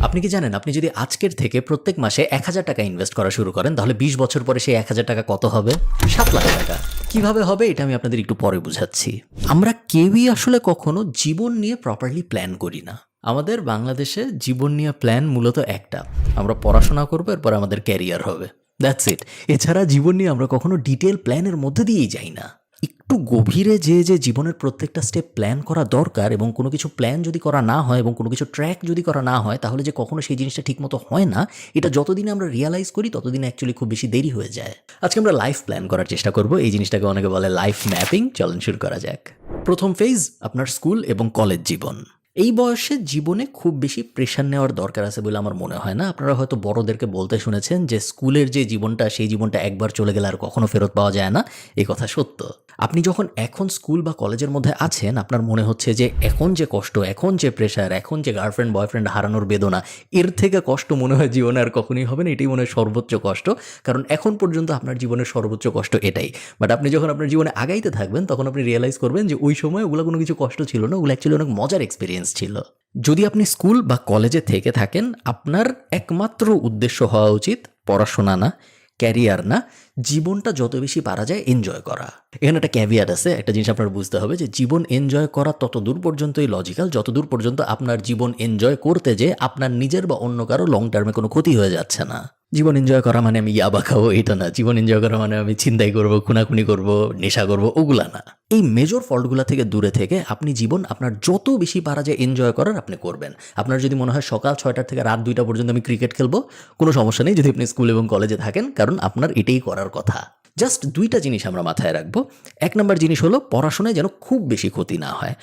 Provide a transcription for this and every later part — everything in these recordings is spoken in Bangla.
আপনি কি জানেন, আপনি যদি আজকের থেকে প্রত্যেক মাসে এক হাজার টাকা ইনভেস্ট করা শুরু করেন, তাহলে বিশ বছর পরে সেই এক হাজার টাকা কত হবে? সাত লাখ টাকা। কীভাবে হবে, এটা আমি আপনাদের একটু পরে বুঝাচ্ছি। আমরা কেউই আসলে কখনো জীবন নিয়ে প্রপারলি প্ল্যান করি না। আমাদের বাংলাদেশে জীবন নিয়ে প্ল্যান মূলত একটা। আমরা পড়াশোনা করব, এরপর আমাদের ক্যারিয়ার হবে। দ্যাটস ইট এছাড়া জীবন নিয়ে আমরা কখনো ডিটেল প্ল্যানের মধ্যে দিয়েই যাই না। একটু গভীরে যে যে জীবনের প্রত্যেকটা স্টেপ প্ল্যান করা দরকার এবং কোনো কিছু প্ল্যান যদি করা না হয় এবং কোনো কিছু ট্র্যাক যদি করা না হয়, তাহলে যে কখনো সেই জিনিসটা ঠিকমতো হয় না, এটা যতদিন আমরা রিয়ালাইজ করি, ততদিন অ্যাকচুয়ালি খুব বেশি দেরি হয়ে যায়। আজকে আমরা লাইফ প্ল্যান করার চেষ্টা করব। এই জিনিসটাকে অনেকে বলে লাইফ ম্যাপিং চলন শুরু করা যাক। প্রথম ফেজ আপনার স্কুল এবং কলেজ জীবন। এই বয়সে জীবনে খুব বেশি প্রেশার নেওয়ার দরকার আছে বলে আমার মনে হয় না। আপনারা হয়তো বড়দেরকে বলতে শুনেছেন যে স্কুলের যে জীবনটা, সেই জীবনটা একবার চলে গেলে আর কখনো ফেরত পাওয়া যায় না। এই কথা সত্য। আপনি যখন এখন স্কুল বা কলেজের মধ্যে আছেন, আপনার মনে হচ্ছে যে এখন যে কষ্ট, এখন যে প্রেশার এখন যে গার্লফ্রেন্ড বয়ফ্রেন্ড হারানোর বেদনা, এর থেকে কষ্ট মনে হয় জীবনে আর কখনোই হবে না। এটাই মনে হয় সর্বোচ্চ কষ্ট। কারণ এখন পর্যন্ত আপনার জীবনের সর্বোচ্চ কষ্ট এটাই। বাট আপনি যখন আপনার জীবনে আগাইতে থাকবেন, তখন আপনি রিয়েলাইজ করবেন যে ওই সময় ওগুলো কোনো কিছু কষ্ট ছিল না, ওগুলো অ্যাকচুয়ালি অনেক মজার এক্সপিরিয়েন্স ছিল। যদি আপনি স্কুল বা কলেজে থেকে থাকেন, আপনার একমাত্র উদ্দেশ্য হওয়া উচিত পড়াশোনা না, ক্যারিয়ার না, জীবনটা যত বেশি পারা যায় এনজয় করা। এখানে একটা ক্যাভিয়ার আছে, একটা জিনিস আপনার বুঝতে হবে যে জীবন এনজয় করা তত দূর পর্যন্তই লজিক্যাল যত দূর পর্যন্ত আপনার জীবন এনজয় করতে যে আপনার নিজের বা অন্য কারও লং টার্মে কোনো ক্ষতি হয়ে যাচ্ছে না। জীবন এনজয় করা মানে আমি ইয়াবা খাব, এটা না। জীবন এনজয় করা মানে আমি ছিনতাই করব, খুনাখুনি করব, নেশা করব, ওগুলা না। এই মেজর ফল্টগুলা থেকে দূরে থেকে আপনি জীবন আপনার যত বেশি পারা যায় এনজয় করার আপনি করবেন। আপনার যদি মনে হয় সকাল ছয়টার থেকে রাত দুইটা পর্যন্ত আমি ক্রিকেট খেলব, কোনো সমস্যা নেই। যদি আপনি স্কুল এবং কলেজে থাকেন, কারণ আপনার এটাই করার কথা। জাস্ট দুইটা জিনিস আমরা মাথায় রাখব। এক নম্বর জিনিস হলো, পড়াশোনায় যেন খুব বেশি ক্ষতি না হয়।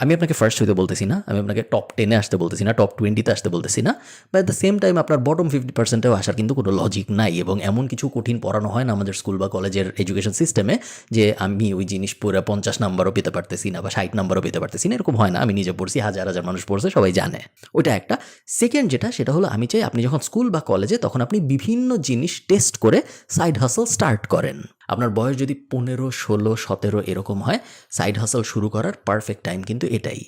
আমি আপনাকে ফার্স্ট হইতে বলতেছি না, আমি আপনাকে টপ টেনে আসতে বলতেছি না টপ টোয়েন্টিতে আসতে বলতেছি না বা অ্যাট দ্য সেম টাইম আপনার বটম ফিফটি পার্সেন্টেও আসার কিন্তু কোনো লজিক নাই এবং এমন কিছু কঠিন পড়ানো হয় না আমাদের স্কুল বা কলেজের এডুকেশন সিস্টেমে যে আমি ওই জিনিস পুরো পঞ্চাশ নাম্বারও পেতে পারতেছি না বা ষাট নাম্বারও পেতে পারতেছি না, এরকম হয় না, আমি নিজে পড়ছি, হাজার হাজার মানুষ পড়ছে, সবাই জানে। ওইটা একটা। সেকেন্ড যেটা, সেটা হলো আমি চাই আপনি যখন স্কুল বা কলেজে তখন আপনি বিভিন্ন জিনিস টেস্ট করে সাইড হাসল স্টার্ট করেন। আপনার বয়স যদি পনেরো, ষোলো, সতেরো এরকম হয় সাইড হাসল শুরু করার পারফেক্ট টাইম কিন্তু এটাই।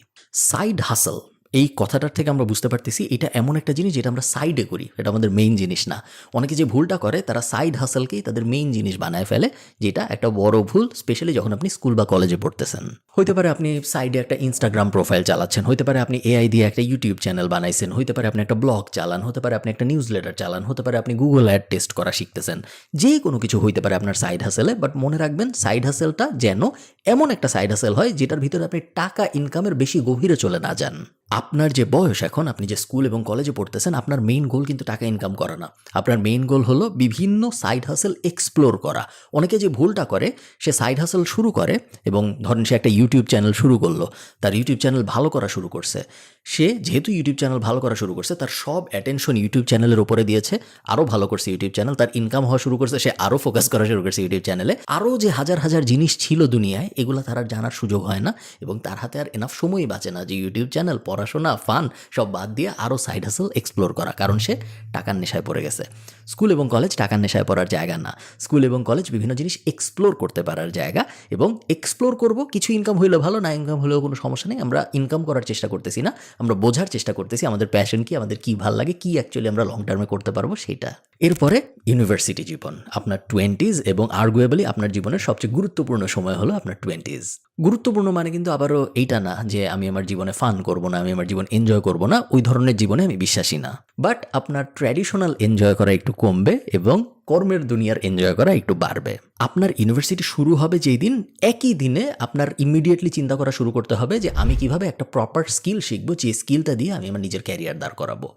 সাইড হাসল এই কথাটার থেকে আমরা বুঝতে পারতেছি এটা এমন একটা জিনিস যেটা আমরা সাইডে করি। এটা আমাদের মেইন জিনিস না। অনেকে যে ভুলটা করে, তারা সাইড হাসলকেই তাদের মেইন জিনিস বানায় ফেলে, যেটা একটা বড় ভুল স্পেশালি যখন আপনি স্কুল বা কলেজে পড়তেছেন। হইতে পারে আপনি সাইডে একটা ইনস্টাগ্রাম প্রোফাইল চালাচ্ছেন, হইতে পারে আপনি এআই দিয়ে একটা ইউটিউব চ্যানেল বানাইছেন, হইতে পারে আপনি একটা ব্লগ চালান হতে পারে আপনি একটা নিউজ লেটার চালান হতে পারে আপনি গুগল অ্যাড টেস্ট করা শিখতেছেন। যে কোনো কিছু হইতে পারে আপনার সাইড হাসেলে বাট মনে রাখবেন সাইড হাসেলটা যেন এমন একটা সাইড হাসেল হয় যেটার ভিতরে আপনি টাকা ইনকামের বেশি গভীরে চলে না যান। আপনার যে বয়স এখন, আপনি যে স্কুল এবং কলেজে পড়তেছেন, আপনার মেইন গোল কিন্তু টাকা ইনকাম করা না। আপনার মেইন গোল হলো বিভিন্ন সাইড হাসেল এক্সপ্লোর করা। অনেকে যে ভুলটা করে, সে সাইড হাসেল শুরু করে এবং ধরেন সে একটা ইউটিউব চ্যানেল শুরু করল। তার ইউটিউব চ্যানেল ভালো করা শুরু করছে। সে যেহেতু ইউটিউব চ্যানেল ভালো করা শুরু করছে, তার সব অ্যাটেনশন ইউটিউব চ্যানেলের উপরে দিয়েছে, আরও ভালো করছে ইউটিউব চ্যানেল তার ইনকাম হওয়া শুরু করছে, সে আরও ফোকাস করা শুরু করছে ইউটিউব চ্যানেলে আরও যে হাজার হাজার জিনিস ছিল দুনিয়ায়, এগুলো তার আর জানার সুযোগ হয় না, এবং তার হাতে আর এনাফ সময়ই বাঁচে না যে ইউটিউব চ্যানেল পড়াশোনা ফান সব বাদ দিয়ে আরও সাইড হাসেল এক্সপ্লোর করা, কারণ সে টাকার নেশায় পড়ে গেছে। স্কুল এবং কলেজ টাকার নেশায় পড়ার জায়গা না। স্কুল এবং কলেজ বিভিন্ন জিনিস এক্সপ্লোর করতে পারার জায়গা, এবং এক্সপ্লোর করব, কিছু ইনকাম হইলে ভালো, না ইনকাম হলেও কোনো সমস্যা নেই, আমরা ইনকাম করার চেষ্টা করতেছি না। আমরা বোঝার চেষ্টা করতেছি আমাদের প্যাশন কি, আমাদের কি ভালো লাগে, কি অ্যাকচুয়ালি আমরা লং টার্মে করতে পারব সেটা। এরপরে ইউনিভার্সিটি জীবন, আপনার টোয়েন্টিজ এবং আর্গুয়েবলি আপনার জীবনের সবচেয়ে গুরুত্বপূর্ণ সময় হলো আপনার টোয়েন্টিজ গুরুত্বপূর্ণ মানে কিন্তু আবারও এইটা না যে আমি আমার জীবনে ফান করব না, আমি আমার জীবন এনজয় করব না, ওই ধরনের জীবনে আমি বিশ্বাসী না। বাট আপনার ট্র্যাডিশনাল এনজয় করা একটু কমবে এবং কর্মের দুনিয়ার এনজয় করা একটু বাড়বে। আপনার ইউনিভার্সিটি শুরু হবে যেই দিন, একই দিনে আপনার ইমিডিয়েটলি চিন্তা করা শুরু করতে হবে যে আমি কীভাবে একটা প্রপার স্কিল শিখব, যে স্কিলটা দিয়ে আমি আমার নিজের ক্যারিয়ার দাঁড় করাবো।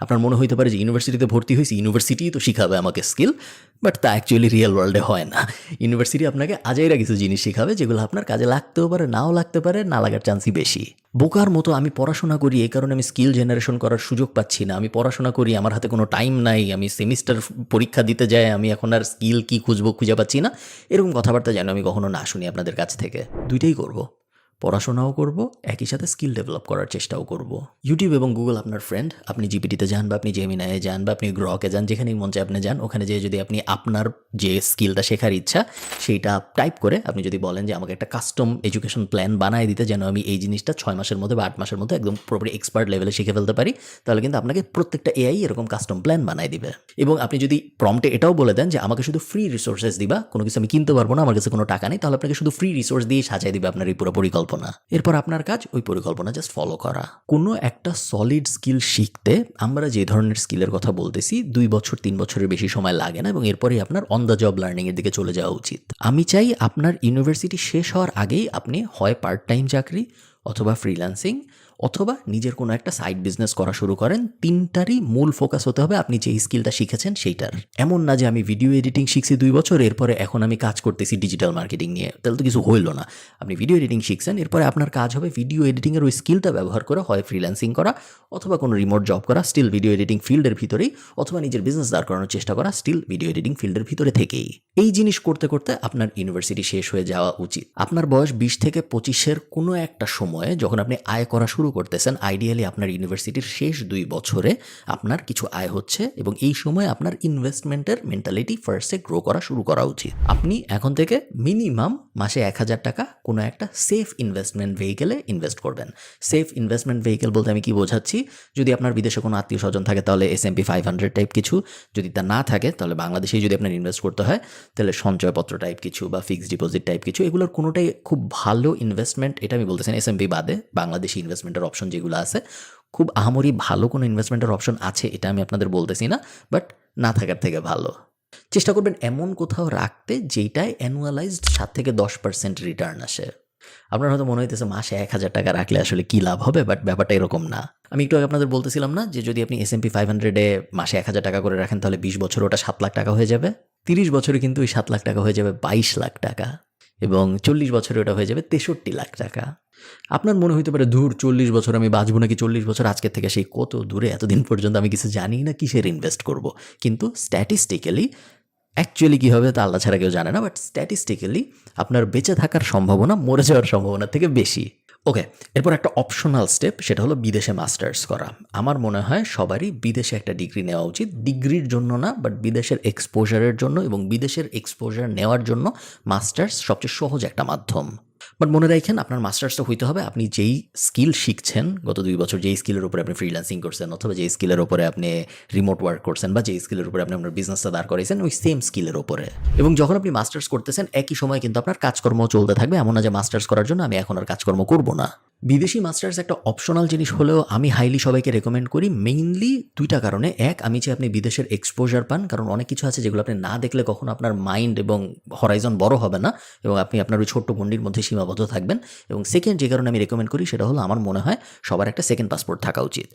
আপনার মনে হইতে পারে যে ইউনিভার্সিটিতে ভর্তি হয়েছি ইউনিভার্সিটি তো শিখাবে আমাকে স্কিল বাট তা অ্যাকচুয়ালি রিয়েল ওয়ার্ল্ডে হয় না। ইউনিভার্সিটি আপনাকে আজাইরা কিছু জিনিস শেখাবে যেগুলো আপনার কাজে লাগতেও পারে, নাও লাগতে পারে, না লাগার চান্সই বেশি। বোকার মতো আমি পড়াশোনা করি, এই কারণে আমি স্কিল জেনারেশন করার সুযোগ পাচ্ছি না। আমি পড়াশোনা করি, আমার হাতে কোনো টাইম নাই, আমি সেমিস্টার পরীক্ষা দিতে যাই, আমি এখন আর স্কিল কী খুঁজবো খুঁজে পাচ্ছি না। এরকম কথাবার্তা যেন আমি কখনো না শুনি আপনাদের কাছ থেকে। দুইটাই করব। পড়াশোনাও করব, একই সাথে স্কিল ডেভেলপ করার চেষ্টাও করব। ইউটিউব এবং গুগল আপনার ফ্রেন্ড আপনি জিপিটিতে যান বা আপনি জেমিনায় যান বা আপনি গ্রহকে যান, যেখানেই মঞ্চে আপনি যান, ওখানে যেয়ে যদি আপনি আপনার যে স্কিলটা শেখার ইচ্ছা, সেইটা টাইপ করে আপনি যদি বলেন যে আমাকে একটা কাস্টম এডুকেশন প্ল্যান বানায় দিতে, যেন আমি এই জিনিসটা ছয় মাসের মধ্যে বা আট মাসের মধ্যে একদম পুরোপুরি এক্সপার্ট লেভেলে শিখে ফেলতে পারি, তাহলে কিন্তু আপনাকে প্রত্যেকটা এআই এরকম কাস্টম প্ল্যান বানায় দিবে। এবং আপনি যদি প্রম্পটে এটাও বলে দেন যে আমাকে শুধু ফ্রি রিসোর্সেস দিবা, কোনো কিছু আমি কিনতে পারব না, আমার কাছে কোনো টাকা নেই, তাহলে আপনাকে শুধু ফ্রি রিসোর্স দিয়ে সাজাই দিবে আপনার এই পুরো পরিকল্পনা। এরপর আপনার কাজ ওই পরিকল্পনা জাস্ট ফলো করা। কোনো একটা সলিড স্কিল শিখতে আমরা যে ধরনের স্কিলের কথা বলতেছি, দুই বছর, তিন বছরের বেশি সময় লাগে না এবং এরপরে আপনার অন দ্য জব লার্নিং এর দিকে চলে যাওয়া উচিত। আমি চাই আপনার ইউনিভার্সিটি শেষ হওয়ার আগেই আপনি হয় পার্ট টাইম চাকরি অথবা ফ্রিল্যান্সিং অথবা নিজের কোনো একটা সাইড বিজনেস করা শুরু করেন, তিনটারই মূল ফোকাস হতে হবে আপনি যেই স্কিলটা শিখেছেন সেইটার। এমন না যে আমি ভিডিও এডিটিং শিখছি দুই বছর, এরপরে এখন আমি কাজ করতেছি ডিজিটাল মার্কেটিং নিয়ে। তাহলে তো কিছু হইল না। আপনি ভিডিও এডিটিং শিখছেন, এরপরে আপনার কাজ হবে ভিডিও এডিটিংয়ের ওই স্কিলটা ব্যবহার করে, হয় ফ্রিল্যান্সিং করা, অথবা কোনো রিমোট জব করা স্টিল ভিডিও এডিটিং ফিল্ডের ভিতরেই, অথবা নিজের বিজনেস দাঁড় করানোর চেষ্টা করা স্টিল ভিডিও এডিটিং ফিল্ডের ভিতরে থেকেই। এই জিনিস করতে করতে আপনার ইউনিভার্সিটি শেষ হয়ে যাওয়া উচিত। আপনার বয়স বিশ থেকে পঁচিশের কোনো একটা সময়ে যখন আপনি আয় করা শুরু করতেছেন আইডিয়ালি আপনার ইউনিভার্সিটির শেষ দুই বছরে আপনার কিছু আয় হচ্ছে এবং এই সময় আপনার ইনভেস্টমেন্টের মেন্টালিটি ফার্স্টে গ্রো করা শুরু করা উচিত। আপনি এখন থেকে মিনিমাম মাসে এক হাজার টাকা কোনো একটা সেফ ইনভেস্টমেন্ট ভেহিকেলে ইনভেস্ট করবেন। সেফ ইনভেস্টমেন্ট ভেহিকেল বলতে আমি কি বোঝাচ্ছি? যদি আপনার বিদেশে কোনো আত্মীয় স্বজন থাকে, তাহলে S and P five hundred type কিছু। যদি তা না থাকে, তাহলে বাংলাদেশেই যদি আপনার ইনভেস্ট করতে হয়, তাহলে সঞ্চয়পত্র টাইপ কিছু বা ফিক্সড ডিপোজিট টাইপ কিছু, এগুলোর কোনোটাই খুব ভালো ইনভেস্টমেন্ট এটা আমি বলতেছেন এস এম পি বাদে বাংলাদেশি ইনভেস্টমেন্টের অপশন যেগুলো আছে, খুব আহামরি ভালো কোনো ইনভেস্টমেন্টের অপশন আছে, এটা আমি আপনাদের বলতেছি না বাট না থাকার থেকে ভালো। চেষ্টা করবেন এমন কোথাও রাখতে যেটায় অ্যানুয়ালাইজড সাত থেকে দশ পার্সেন্ট রিটার্ন আসে। আপনার হয়তো মনে হইতেছে মাসে এক হাজার টাকা রাখলে আসলে কী লাভ হবে বাট ব্যাপারটা এরকম না। আমি একটু আগে আপনাদের বলতেছিলাম না যে যদি আপনি এস এম পি ফাইভ হান্ড্রেডে মাসে এক হাজার টাকা করে রাখেন, তাহলে বিশ বছর ওটা সাত লাখ টাকা হয়ে যাবে। তিরিশ বছরে কিন্তু ওই সাত লাখ টাকা হয়ে যাবে বাইশ লাখ টাকা। এবং চল্লিশ বছরে ওটা হয়ে যাবে তেষট্টি লাখ টাকা। আপনার মনে হইতে পারে দূর চল্লিশ বছর আমি বাঁচবো নাকি চল্লিশ বছর? আজকের থেকে সেই কত দূরে, এতদিন পর্যন্ত আমি কিছু জানি না, কিসের ইনভেস্ট করব? কিন্তু স্ট্যাটিস্টিক্যালি অ্যাকচুয়ালি কী হবে তা আল্লাহ ছাড়া কেউ জানে না বাট স্ট্যাটিস্টিক্যালি আপনার বেঁচে থাকার সম্ভাবনা, মরে যাওয়ার সম্ভাবনার থেকে বেশি। ওকে এরপর একটা অপশনাল স্টেপ সেটা হলো বিদেশে মাস্টার্স করা। আমার মনে হয় সবারই বিদেশে একটা ডিগ্রি নেওয়া উচিত। ডিগ্রির জন্য না বাট বিদেশের এক্সপোজারের জন্য এবং বিদেশের এক্সপোজার নেওয়ার জন্য মাস্টার্স সবচেয়ে সহজ একটা মাধ্যম। বাট মনে রাখেন, আপনার মাস্টার্সটা হইতে হবে, আপনি যেই স্কিল শিখছেন, গত দুই বছর যেই স্কিলের উপরে আপনি ফ্রিল্যান্সিং করছেন, অথবা যেই স্কিলের উপরে আপনি রিমোট ওয়ার্ক করছেন, বা যেই স্কিলের উপরে আপনি আপনার বিজনেসটা দাঁড় করেছেন ওই সেম স্কিলের উপরে। এবং যখন আপনি মাস্টার্স করতেছেন, একই সময় কিন্তু আপনার কাজকর্ম চলতে থাকবে, এমন না যে মাস্টার্স করার জন্য আমি এখন আর কাজকর্ম করব না। বিদেশি মাস্টার্স একটা অপশনাল জিনিস হলেও আমি হাইলি সবাইকে রেকমেন্ড করি মেইনলি দুইটা কারণে। এক, আমি চাই আপনি বিদেশের এক্সপোজার পান, কারণ অনেক কিছু আছে যেগুলো আপনি না দেখলে কখনো আপনার মাইন্ড এবং হরাইজন বড় হবে না, এবং আপনি আপনার ওই ছোট্ট গণ্ডির মধ্যে সীমাবদ্ধ থাকবেন এবং সেকেন্ড যে কারণে আমি রেকমেন্ড করি সেটা হলো আমার মনে হয় সবার একটা সেকেন্ড পাসপোর্ট থাকা উচিত।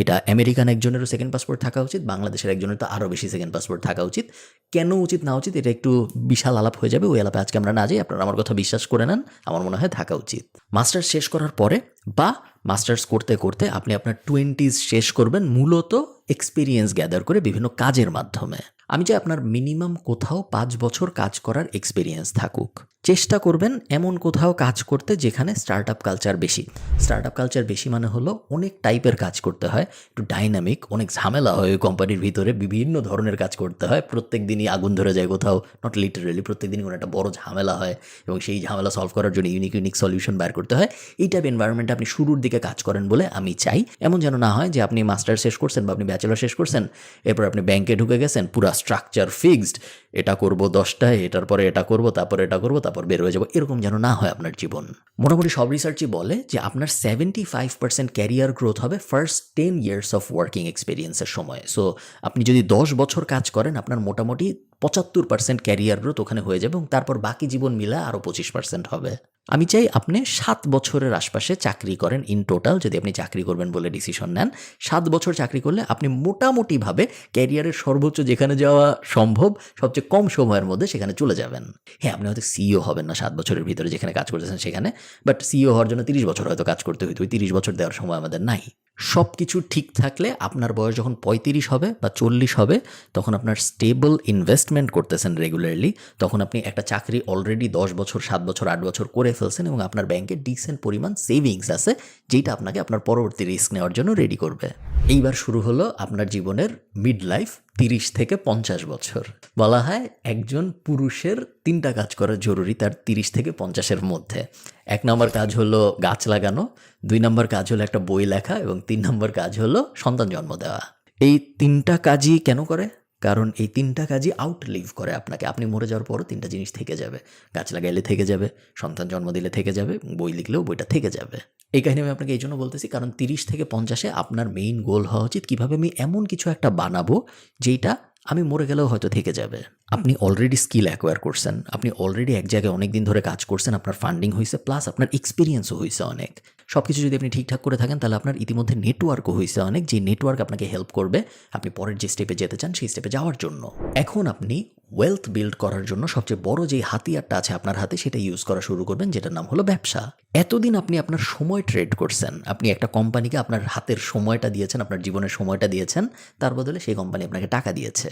এটা আমেরিকান একজনেরও সেকেন্ড পাসপোর্ট থাকা উচিত, বাংলাদেশের একজনের তো আরও বেশি সেকেন্ড পাসপোর্ট থাকা উচিত। কেন উচিত না উচিত এটা একটু বিশাল আলাপ হয়ে যাবে, ওই আলাপে আজকে আমরা না যাই, আপনারা আমার কথা বিশ্বাস করে নেন, আমার মনে হয় থাকা উচিত। মাস্টার্স শেষ করার পরে বা মাস্টার্স করতে করতে আপনি আপনার টোয়েন্টিজ শেষ করবেন মূলত এক্সপিরিয়েন্স গ্যাদার করে বিভিন্ন কাজের মাধ্যমে। আমি চাই আপনার মিনিমাম কোথাও পাঁচ বছর কাজ করার এক্সপিরিয়েন্স থাকুক। চেষ্টা করবেন এমন কোথাও কাজ করতে যেখানে স্টার্ট আপ কালচার বেশি। স্টার্ট আপ কালচার বেশি মানে হলো অনেক টাইপের কাজ করতে হয়, একটু ডাইনামিক অনেক ঝামেলা হয় ওই কোম্পানির ভিতরে, বিভিন্ন ধরনের কাজ করতে হয়, প্রত্যেক দিনই আগুন ধরে যায় কোথাও নট লিটারেলি প্রত্যেক দিনই কোনো একটা বড় ঝামেলা হয় এবং সেই ঝামেলা সলভ করার জন্য ইউনিক ইউনিক সলিউশন বের করতে হয়। এই টাইপ এনভায়রনমেন্টে আপনি শুরুর দিকে কাজ করেন বলে আমি চাই। এমন যেন না হয় যে আপনি মাস্টার শেষ করছেন বা আপনি ব্যাচেলর শেষ করছেন, এরপর আপনি ব্যাংকে ঢুকে গেছেন, পুরো স্ট্রাকচার ফিক্সড এটা করব দশটায়, এটার পরে এটা করব, তারপরে এটা করব, তারপর বের হয়ে যাব, এরকম যেন না হয় আপনার জীবন। মোটামুটি সব রিসার্চই বলে যে আপনার seventy five percent career growth হবে first ten years of working এক্সপিরিয়েন্সের সময়। সো আপনি যদি দশ বছর কাজ করেন, আপনার মোটামুটি পঁচাত্তর পার্সেন্ট ক্যারিয়ার গ্রোথ ওখানে হয়ে যাবে এবং তারপর বাকি জীবন মিলে আরও পঁচিশ পার্সেন্ট হবে। আমি চাই আপনি সাত বছরের আশপাশে চাকরি করেন ইন টোটাল যদি আপনি চাকরি করবেন বলে ডিসিশন নেন। সাত বছর চাকরি করলে আপনি মোটামুটিভাবে ক্যারিয়ারের সর্বোচ্চ যেখানে যাওয়া সম্ভব, সবচেয়ে কম সময়ের মধ্যে সেখানে চলে যাবেন। হ্যাঁ আপনি হয়তো সিইও হবেন না সাত বছরের ভিতরে যেখানে কাজ করতেছেন সেখানে বাট সিইও হওয়ার জন্য তিরিশ বছর হয়তো কাজ করতে হইতো ওই তিরিশ বছর দেওয়ার সময় আমাদের নাই। সব কিছু ঠিক থাকলে আপনার বয়স যখন পঁয়ত্রিশ হবে বা চল্লিশ হবে, তখন আপনার স্টেবল ইনভেস্টমেন্ট করতেছেন রেগুলারলি তখন আপনি একটা চাকরি অলরেডি দশ বছর, সাত বছর, আট বছর করে ফেলছেন এবং আপনার ব্যাংকে ডিসেন্ট পরিমাণ সেভিংস আছে যেটা আপনাকে আপনার পরবর্তী রিস্ক নেওয়ার জন্য রেডি করবে। এইবার শুরু হলো আপনার জীবনের মিড লাইফ তিরিশ থেকে পঞ্চাশ বছর। বলা হয় একজন পুরুষের তিনটা কাজ করা জরুরি তার তিরিশ থেকে পঞ্চাশের মধ্যে। এক নম্বর কাজ হলো গাছ লাগানো, দুই নম্বর কাজ হলো একটা বই লেখা এবং তিন নম্বর কাজ হলো সন্তান জন্ম দেওয়া। এই তিনটা কাজই কেন করে? কারণ এই তিনটা কাজই আউটলিভ করে আপনাকে। আপনি মরে যাওয়ার পরও তিনটা জিনিস থেকে যাবে। গাছ লাগাইলে থেকে যাবে, সন্তান জন্ম দিলে থেকে যাবে, বই লিখলেও বইটা থেকে যাবে। এই কাহিনী আমি আপনাকে এই জন্য বলতেছি কারণ তিরিশ থেকে পঞ্চাশে আপনার মেইন গোল হওয়া উচিত কীভাবে আমি এমন কিছু একটা বানাবো যেটা আমি মরে গেলেও হয়তো থেকে যাবে। আপনি অলরেডি স্কিল অ্যাকোয়ার করছেন, আপনি অলরেডি এক জায়গায় অনেক দিন ধরে কাজ করছেন, আপনার ফান্ডিং হয়েছে প্লাস আপনার এক্সপিরিয়েন্সও হয়েছে অনেক। সব কিছু যদি আপনি ঠিকঠাক করে থাকেন, তাহলে আপনার ইতিমধ্যে নেটওয়ার্কও হয়েছে অনেক, যে নেটওয়ার্ক আপনাকে হেল্প করবে আপনি পরের যে স্টেপে যেতে চান, সেই স্টেপে যাওয়ার জন্য। এখন আপনি ওয়েলথ বিল্ড করার জন্য সবচেয়ে বড় যে হাতিয়ারটা আছে আপনার হাতে, সেটা ইউজ করা শুরু করবেন, যেটার নাম হলো ব্যবসা। এতদিন আপনি আপনার সময় ট্রেড করছেন, আপনি একটা কোম্পানিকে আপনার হাতের সময়টা দিয়েছেন, আপনার জীবনের সময়টা দিয়েছেন, তার বদলে সেই কোম্পানি আপনাকে টাকা দিয়েছে।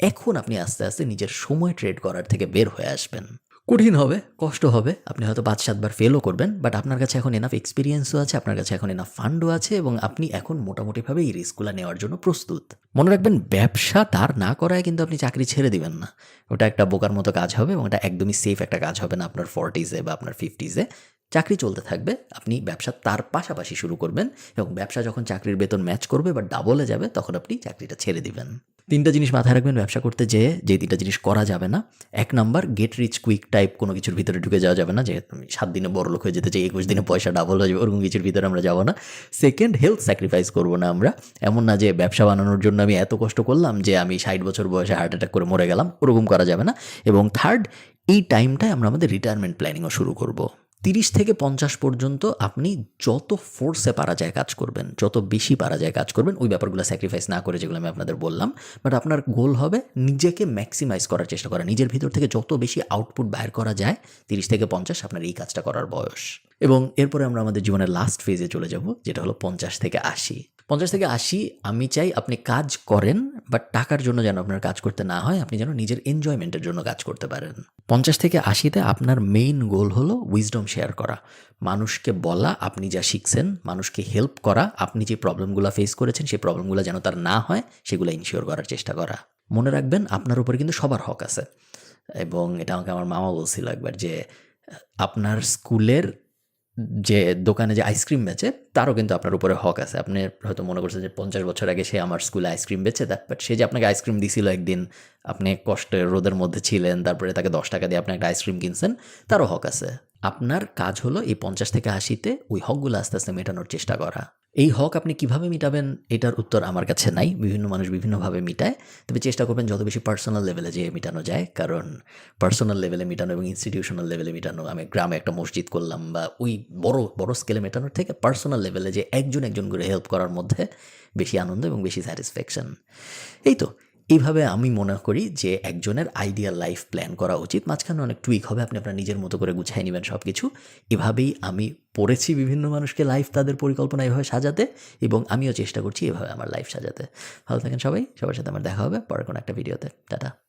এখন আপনি আস্তে আস্তে নিজের সময় ট্রেড করার থেকে বের হয়ে আসবেন। কঠিন হবে, কষ্ট হবে। আপনি হয়তো পাঁচ সাতবার ফেলও করবেন বাট আপনার কাছে এখন এনাফ এক্সপিরিয়েন্সও আছে, আপনার কাছে এখন এনাফ ফান্ডও আছে, এবং আপনি এখন মোটামুটিভাবে এই রিস্কগুলো নেওয়ার জন্য প্রস্তুত। মনে রাখবেন, ব্যবসা তার না করায় কিন্তু আপনি চাকরি ছেড়ে দিবেন না। ওটা একটা বোকার মতো কাজ হবে, এবং এটা একদমই সেফ একটা কাজ হবে না আপনার ফর্টিজে বা আপনার ফিফটিজে চাকরি চলতে থাকবে, আপনি ব্যবসা তার পাশাপাশি শুরু করবেন, এবং ব্যবসা যখন চাকরির বেতন ম্যাচ করবে বা ডাবলে যাবে, তখন আপনি চাকরিটা ছেড়ে দিবেন। তিনটা জিনিস মাথায় রাখবেন ব্যবসা করতে যেয়ে যে তিনটা জিনিস করা যাবে না। এক number get rich quick type কোনো কিছুর ভিতরে ঢুকে যাওয়া যাবে না, যে তুমি সাত দিনে বড় লোক হয়ে যেতে চাই, একুশ দিনে পয়সা ডাবল হয়ে যাবে, ওরকম কিছুর ভিতরে আমরা যাব না। সেকেন্ড হেলথ স্যাক্রিফাইস করব না আমরা। এমন না যে ব্যবসা বানানোর জন্য আমি এত কষ্ট করলাম যে আমি ষাট বছর বয়সে হার্ট অ্যাটাক করে মরে গেলাম, ওরকম করা যাবে না। এবং থার্ড এই টাইমটায় আমরা আমাদের রিটায়ারমেন্ট প্ল্যানিংও শুরু করব। তিরিশ থেকে পঞ্চাশ পর্যন্ত আপনি যত ফোর্সে পারা যায় কাজ করবেন, যত বেশি পারা যায় কাজ করবেন, ওই ব্যাপারগুলো স্যাক্রিফাইস না করে যেগুলো আমি আপনাদের বললাম বাট আপনার গোল হবে নিজেকে ম্যাক্সিমাইজ করার চেষ্টা করা, নিজের ভিতর থেকে যত বেশি আউটপুট বাইর করা যায়, তিরিশ থেকে পঞ্চাশ আপনার এই কাজটা করার বয়স। এবং এরপরে আমরা আমাদের জীবনের লাস্ট ফেজে চলে যাব, যেটা হলো পঞ্চাশ থেকে আশি। পঞ্চাশ থেকে আশি, আমি চাই আপনি কাজ করেন বাট টাকার জন্য যেন আপনার কাজ করতে না হয়, আপনি যেন নিজের এনজয়মেন্টের জন্য কাজ করতে পারেন। পঞ্চাশ থেকে আশিতে আপনার মেইন গোল হলো উইজডম শেয়ার করা। মানুষকে বলা, আপনি যা শিখছেন, মানুষকে হেল্প করা, আপনি যে প্রবলেমগুলো ফেস করেছেন, সেই প্রবলেমগুলো যেন তার না হয়, সেগুলো ইনশিওর করার চেষ্টা করা। মনে রাখবেন, আপনার উপরে কিন্তু সবার হক আছে। এবং এটা আমাকে আমার মামা বলছিল একবার যে, আপনার স্কুলের যে দোকানে যে আইসক্রিম বেচে, তারও কিন্তু আপনার উপরে হক আছে। আপনি হয়তো মনে করছেন যে পঞ্চাশ বছর আগে সে আমার স্কুলে আইসক্রিম বেচে দেখ বাট সে যে আপনাকে আইসক্রিম দিছিল একদিন, আপনি কষ্টে রোদের মধ্যে ছিলেন, তারপরে তাকে দশ টাকা দিয়ে আপনি একটা আইসক্রিম কিনছেন, তারও হক আছে। আপনার কাজ হলো এই পঞ্চাশ থেকে আশিতে ওই হকগুলো আস্তে আস্তে মেটানোর চেষ্টা করা। এই হক আপনি কীভাবে মিটাবেন এটার উত্তর আমার কাছে নাই, বিভিন্ন মানুষ বিভিন্নভাবে মিটায়। তবে চেষ্টা করবেন যত বেশি পার্সোনাল লেভেলে যেয়ে মেটানো যায়, কারণ পার্সোনাল লেভেলে মেটানো এবং ইনস্টিটিউশনাল লেভেলে মেটানো, আমি গ্রামে একটা মসজিদ করলাম বা ওই বড় বড় স্কেলে মেটানোর থেকে পার্সোনাল লেভেলে যে একজন একজন করে হেল্প করার মধ্যে বেশি আনন্দ এবং বেশি স্যাটিসফ্যাকশন এই তো এইভাবে আমি মনে করি যে একজনের আইডিয়াল লাইফ প্ল্যান করা উচিত। মাঝখানে অনেক টুইক হবে, আপনি আপনার নিজের মতো করে গুছাই নেবেন সব কিছু এভাবেই আমি পড়েছি বিভিন্ন মানুষকে লাইফ তাদের পরিকল্পনা এভাবে সাজাতে এবং আমিও চেষ্টা করছি এভাবে আমার লাইফ সাজাতে। ভালো থাকেন সবাই, সবার সাথে আমার দেখা হবে। পরে কোনো একটা ভিডিওতে টাটা।